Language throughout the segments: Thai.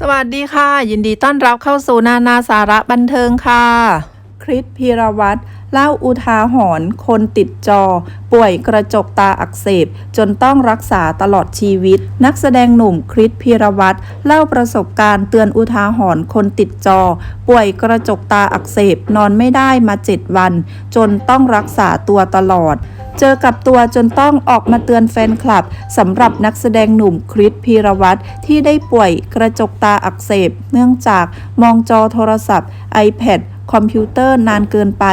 สวัสดีค่ะ ยินดีต้อนรับเข้าสู่นานาสาระบันเทิงค่ะ คริสพีรวัตรเล่าอุทาหรณ์คนติดจอ ป่วยกระจกตาอักเสบ จนต้องรักษาตลอดชีวิต นักแสดงหนุ่มคริสพีรวัตรเล่าประสบการณ์เตือนอุทาหรณ์คนติดจอ ป่วยกระจกตาอักเสบนอนไม่ได้มา7วัน จนต้องรักษาตัวตลอด เจอกับตัวจนต้องออกมาเตือนแฟนคลับสำหรับนักแสดงหนุ่มคริสพีรวัตรที่ได้ป่วยกระจกตาอักเสบ เนื่องจากมองจอโทรศัพท์ iPad คอมพิวเตอร์นานเกินไป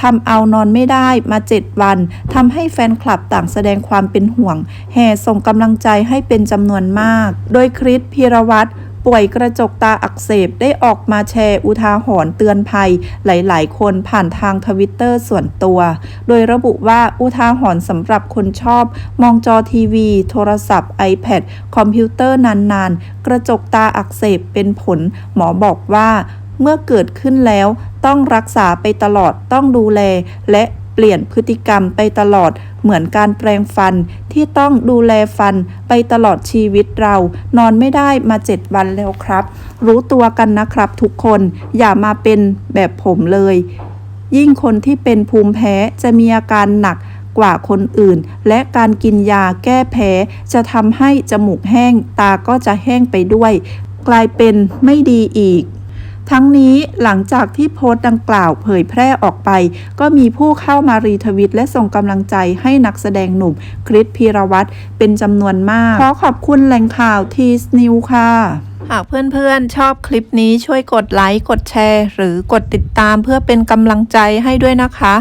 ทำเอานอนไม่ได้มา 7 วันทำให้แฟนคลับต่างแสดงความเป็นห่วง แห่ส่งกำลังใจให้เป็นจำนวนมาก โดยคริสพีรวัตร ป่วยกระจกตาอักเสบได้ออกมาแชร์อุทาหรณ์เตือนภัย หลาย ๆ คนผ่านทางทวิตเตอร์ส่วนตัว โดยระบุว่าอุทาหรณ์สำหรับคนชอบ มองจอทีวี โทรศัพท์ iPad คอมพิวเตอร์นาน ๆ กระจกตาอักเสบเป็นผล หมอบอกว่าเมื่อเกิดขึ้นแล้วต้องรักษาไปตลอดต้องดูแล และเปลี่ยนพฤติกรรมไปตลอด เหมือนการแปรงฟันที่ต้องดูแลฟันไปตลอดชีวิตเรา นอนไม่ได้มา 7 วันแล้วครับ รู้ตัวกันนะครับทุกคนอย่ามาเป็นแบบผมเลย ยิ่งคนที่เป็นภูมิแพ้จะมีอาการหนักกว่าคนอื่น และการกินยาแก้แพ้ จะทำให้จมูกแห้งตาก็จะแห้งไปด้วย กลายเป็นไม่ดีอีก ทั้งนี้หลังจากที่โพสต์ดังกล่าวเผยแพร่ออกไป ก็มีผู้เข้ามารีทวิตและส่งกำลังใจให้นักแสดงหนุ่มคริสพีรวัตรเป็นจำนวนมาก ขอขอบคุณแหล่งข่าวทีสนิวค่ะหากเพื่อนๆ ชอบคลิปนี้ช่วยกดไลค์ กดแชร์ หรือกดติดตามเพื่อเป็นกำลังใจให้ด้วยนะคะ